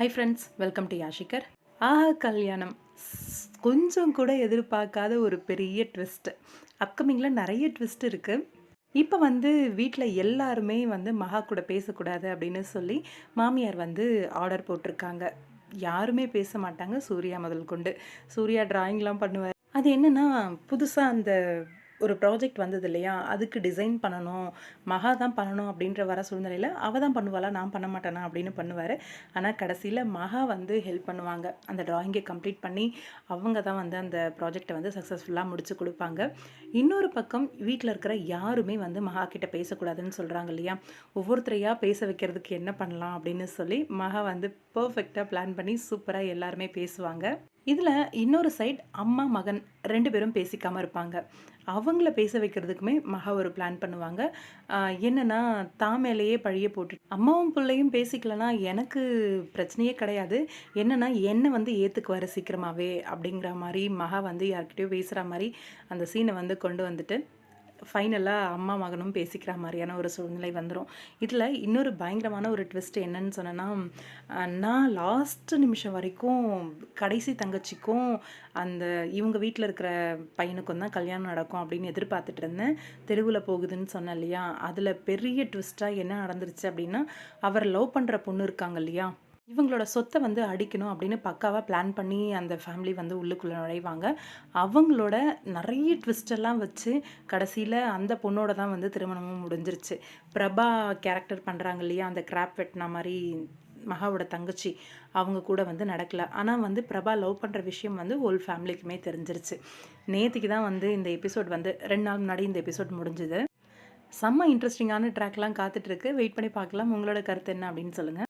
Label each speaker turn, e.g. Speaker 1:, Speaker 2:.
Speaker 1: High friends welcome to யாஷிகர் ஆஹா கல்யாணம். ஸ்- கொஞ்சம் கூட எதிர்பார்க்காத ஒரு பெரிய ட்விஸ்ட் அப்கமிங்கில் நிறைய ட்விஸ்ட் இருக்குது இப்போ வந்து வீட்டில் எல்லாருமே வந்து மகா கூட பேசக்கூடாது அப்படின்னு சொல்லி மாமியார் வந்து ஆர்டர் போட்டிருக்காங்க. யாருமே பேச மாட்டாங்க சூர்யா முதல் கொண்டு சூர்யா டிராயிங்லாம் பண்ணுவார். அது என்னன்னா புதுசாக அந்த ஒரு ப்ராஜெக்ட் வந்தது இல்லையா? அதுக்கு டிசைன் பண்ணணும். மகா தான் பண்ணணும் அப்படின்ற வர சூழ்நிலையில் அவள் தான் பண்ணுவாளா? நான் பண்ண மாட்டேனா? அப்படின்னு பண்ணுவார். ஆனால் கடைசியில் மகா வந்து ஹெல்ப் பண்ணுவாங்க. அந்த ட்ராயிங்கை கம்ப்ளீட் பண்ணி அவங்க தான் வந்து அந்த ப்ராஜெக்டை வந்து சக்ஸஸ்ஃபுல்லாக முடிச்சு கொடுப்பாங்க. இன்னொரு பக்கம் வீட்டில் இருக்கிற யாருமே வந்து மகா கிட்டே பேசக்கூடாதுன்னு சொல்கிறாங்க இல்லையா? ஒவ்வொருத்தரையாக பேச வைக்கிறதுக்கு என்ன பண்ணலாம் அப்படின்னு சொல்லி மகா வந்து பர்ஃபெக்டாக பிளான் பண்ணி சூப்பராக எல்லாருமே பேசுவாங்க. இதில் இன்னொரு சைட் அம்மா மகன் ரெண்டு பேரும் பேசிக்காமல் இருப்பாங்க. அவங்கள பேச வைக்கிறதுக்குமே மகா ஒரு பிளான் பண்ணுவாங்க. என்னென்னா தான் மேலேயே பழிய போட்டு அம்மாவும் பிள்ளையும் பேசிக்கலனா எனக்கு பிரச்சனையே கிடையாது. என்னென்னா என்னை வந்து ஏற்றுக்குவார் சீக்கிரமாகவே அப்படிங்கிற மாதிரி மகா வந்து யார்கிட்டயோ பேசுகிற மாதிரி அந்த சீனை வந்து கொண்டு வந்துட்டு ஃபைனலாக அம்மா மகனும் பேசிக்கிற மாதிரியான ஒரு சூழ்நிலை வந்துடும் இதில் இன்னொரு பயங்கரமான ஒரு ட்விஸ்ட் என்னன்னு சொன்னேன்னா நான் லாஸ்ட் நிமிஷம் வரைக்கும் கடைசி தங்கச்சிக்கும் அந்த இவங்க வீட்டில் இருக்கிற பையனுக்கும் தான் கல்யாணம் நடக்கும் அப்படின்னு எதிர்பார்த்துட்டு இருந்தேன். தெருவில் போகுதுன்னு சொன்னேன் இல்லையா? அதில் பெரிய ட்விஸ்ட்டாக என்ன நடந்துருச்சு அப்படின்னா அவர் லவ் பண்ணுற பொண்ணு இருக்காங்க இல்லையா? இவங்களோட சொத்தை வந்து அடிக்கணும் அப்படின்னு பக்காவாக பிளான் பண்ணி அந்த ஃபேமிலி வந்து உள்ளுக்குள்ளே நுழைவாங்க. அவங்களோட நிறைய ட்விஸ்டெல்லாம் வச்சு கடைசியில் அந்த பொண்ணோட தான் வந்து திருமணமும் முடிஞ்சிருச்சு. பிரபா கேரக்டர் பண்ணுறாங்க இல்லையா? அந்த கிராப் வெட்டின மாதிரி மகாவோட தங்கச்சி அவங்க கூட வந்து நடக்கல. ஆனால் வந்து பிரபா லவ் பண்ணுற விஷயம் வந்து ஹோல் ஃபேமிலிக்குமே தெரிஞ்சிருச்சு. நேற்றுக்கு தான் வந்து இந்த எபிசோட் வந்து ரெண்டு நாள் முன்னாடி இந்த எபிசோட் முடிஞ்சுது. செம்ம இன்ட்ரெஸ்டிங்கான ட்ராக்லாம் காத்துட்ருக்கு வெயிட் பண்ணி பார்க்கலாம். உங்களோட கருத்து என்ன அப்படின்னு சொல்லுங்கள்